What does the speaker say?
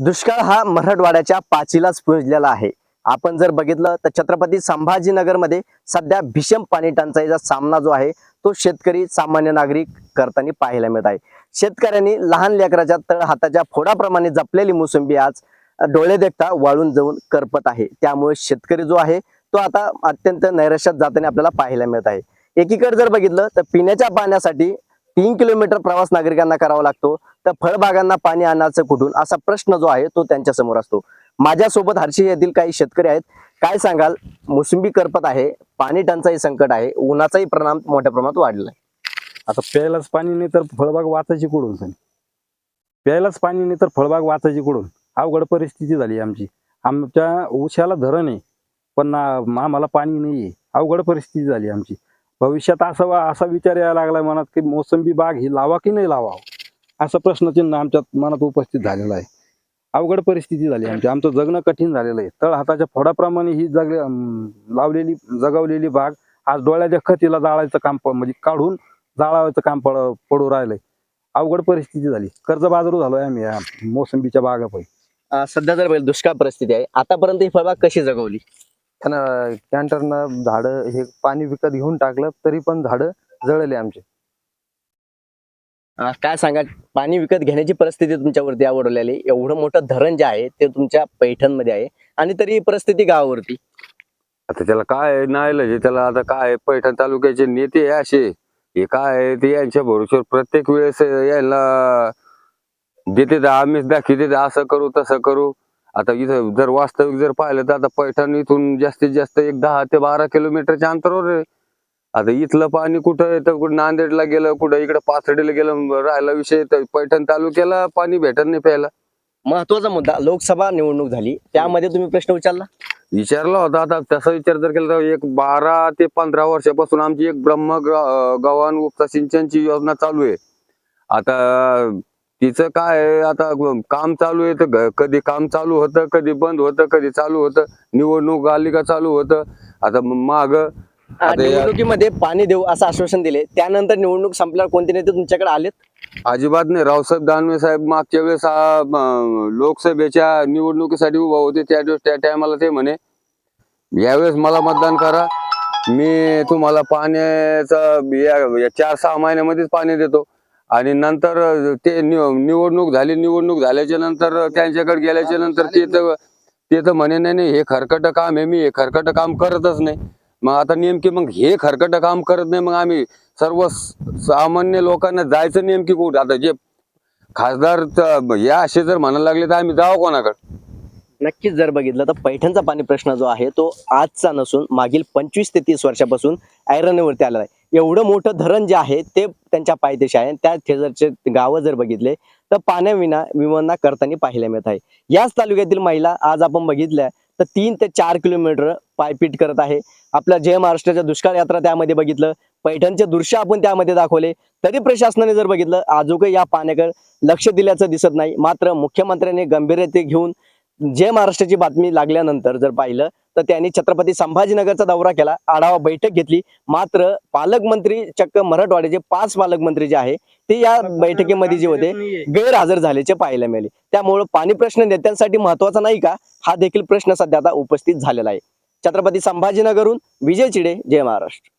दुष्काळ हा मराठवाड्याच्या पाचीलाच पुजलेला आहे. आपण जर बघितलं तर छत्रपती संभाजीनगरमध्ये सध्या भीषण पाणी टंचाईचा सामना जो आहे तो शेतकरी सामान्य नागरिक करताना पाहायला मिळत आहे. शेतकऱ्यांनी लहान लेकराच्या तळ हाताच्या फोडाप्रमाणे जपलेली मोसंबी आज डोळे देखता वाळून जाऊन करपत आहे. त्यामुळे शेतकरी जो आहे तो आता अत्यंत नैराश्यात जाताना आपल्याला पाहायला मिळत आहे. एकीकडे जर बघितलं तर पिण्याच्या पाण्यासाठी तीन किलोमीटर प्रवास नागरिकांना करावा लागतो. तर फळबागांना पाणी आणायचं कुठून? असा प्रश्न जो आहे तो त्यांच्यासमोर असतो. माझ्यासोबत हर्षी येथील काही शेतकरी आहेत. काय सांगाल? मोसंबी करपत आहे पाणी टंचाई संकट आहे उन्हाचाही परिणाम मोठ्या प्रमाणात वाढलाय. आहे आता प्यायलाच पाणी नाही तर फळबाग वाचायची कुठून प्यायलाच पाणी नाही तर फळबाग वाचायची कुठून? अवघड परिस्थिती झाली आमची. आमच्या उशाला धरण आहे पण आम्हाला पाणी नाही आहे अवघड परिस्थिती झाली आमची. भविष्यात असा असा विचार यायला लागलाय मनात की मोसंबी बाग ही लावा की नाही लावा? असं प्रश्नचिन्ह आमच्या मनात उपस्थित झालेलं आहे. अवघड परिस्थिती झाली आमची. आमचं जगणं कठीण झालेलं आहे. तळ हाताच्या फोडाप्रमाणे ही जग लावलेली जगवलेली बाग आज डोळ्याच्या खतीला जाळायचं काम म्हणजे काढून जाळावायचं काम पड पडू राहिलंय. अवघड परिस्थिती झाली. कर्ज बाजारू झालोय आम्ही या मोसंबीच्या बागापैकी. सध्या जर दुष्काळ परिस्थिती आहे. आतापर्यंत ही फळबाग कशी जगवली? त्यानं कॅन्टरनं झाडं हे पाणी विकत घेऊन टाकलं तरी पण झाडं जळले आमचे. काय सांगा पाणी विकत घेण्याची परिस्थिती तुमच्यावरती आवडलेली. एवढं मोठं धरण जे आहे ते तुमच्या पैठणमध्ये आहे आणि तरी ही परिस्थिती गावावरती? आता त्याला काय नाही त्याला आता काय आहे, पैठण तालुक्याचे नेते असे? हे काय आहे, ते यांच्या भरोश्यावर प्रत्येक वेळेस यायला देते आम्हीच दाखवते असं करू तसं करू. आता इथं जर वास्तविक जर पाहिलं तर आता पैठण इथून जास्तीत जास्त एक दहा ते बारा किलोमीटरच्या अंतरावर आहे. आता इथलं पाणी कुठं तर कुठं नांदेडला गेलं कुठं इकडं पाथर्डीला गेलं राहिला विषय तर पैठण तालुक्याला पाणी भेटत नाही प्यायला. महत्त्वाचा मुद्दा लोकसभा निवडणूक झाली. त्यामध्ये तुम्ही प्रश्न विचारला? विचारला होता आता. तसा विचार जर केला तर एक बारा ते पंधरा वर्षापासून आमची एक ब्रह्म गव्हाण उपसा सिंचनची योजना चालू आहे. आता तिचं काय आहे, आता काम चालू आहे तर कधी काम चालू होतं कधी बंद होतं कधी चालू होतं निवडणूक आली का चालू होतं? आता माग निवडणुकीमध्ये पाणी देऊ असं आश्वासन दिले. त्यानंतर निवडणूक संपल्यावर कोणते नेते तुमच्याकडे आलेत? अजिबात नाही. रावसाहेब दानवे साहेब मागच्या वेळेस लोकसभेच्या निवडणुकीसाठी उभा होते. त्या दिवस त्या टायमाला ते म्हणे यावेळेस मला मतदान करा. मी तुम्हाला पाण्याचा चार सहा महिन्यामध्येच पाणी देतो. आणि नंतर ते निव- निवडणूक झाली निवडणूक झाल्याच्यानंतर त्यांच्याकडे गेल्याच्यानंतर ते तर ते तर म्हणे नाही नाही हे खरकट काम आहे मी हे खरकट काम करतच नाही. मग आता नेमकी मग हे खरकट काम करत नाही मग आम्ही सर्व सामान्य लोकांना जायचं नेमकी कुठं? आता जे खासदार त- या असे जर म्हणायला लागले तर आम्ही जावं कोणाकडे? नक्कीच जर बघितलं तर पैठणचा पाणी प्रश्न जो आहे तो आजचा नसून मागील पंचवीस ते तीस वर्षापासून ऐरणीवरती आलेला आहे. एवढं मोठं धरण जे आहे ते त्यांच्या पायदेशी आहे. त्या शेजारचे गावं जर बघितले तर पाण्याविना विमाना करताना पाहायला मिळत आहे. याच तालुक्यातील महिला आज आपण बघितल्या तर तीन ते चार किलोमीटर पायपीट करत आहे. आपल्या जय महाराष्ट्राच्या दुष्काळ यात्रा त्यामध्ये बघितलं पैठणचे दृश्य आपण त्यामध्ये दाखवले. तरी प्रशासनाने जर बघितलं आजोगे या पाण्याकडे लक्ष दिल्याचं दिसत नाही. मात्र मुख्यमंत्र्यांनी गंभीरते घेऊन जय महाराष्ट्राची बातमी लागल्यानंतर जर पाहिलं तर त्यांनी छत्रपती संभाजीनगरचा दौरा केला आढावा बैठक घेतली. मात्र पालकमंत्री चक्क मराठवाड्याचे पाच पालकमंत्री जे आहे ते या बैठकीमध्ये जे होते गैरहजर झाल्याचे पाहायला मिळाले. त्यामुळे पाणी प्रश्न नेत्यांसाठी महत्त्वाचा नाही का हा देखील प्रश्न सध्या आता उपस्थित झालेला आहे. छत्रपती संभाजीनगरहून विजय चिडे जय महाराष्ट्र.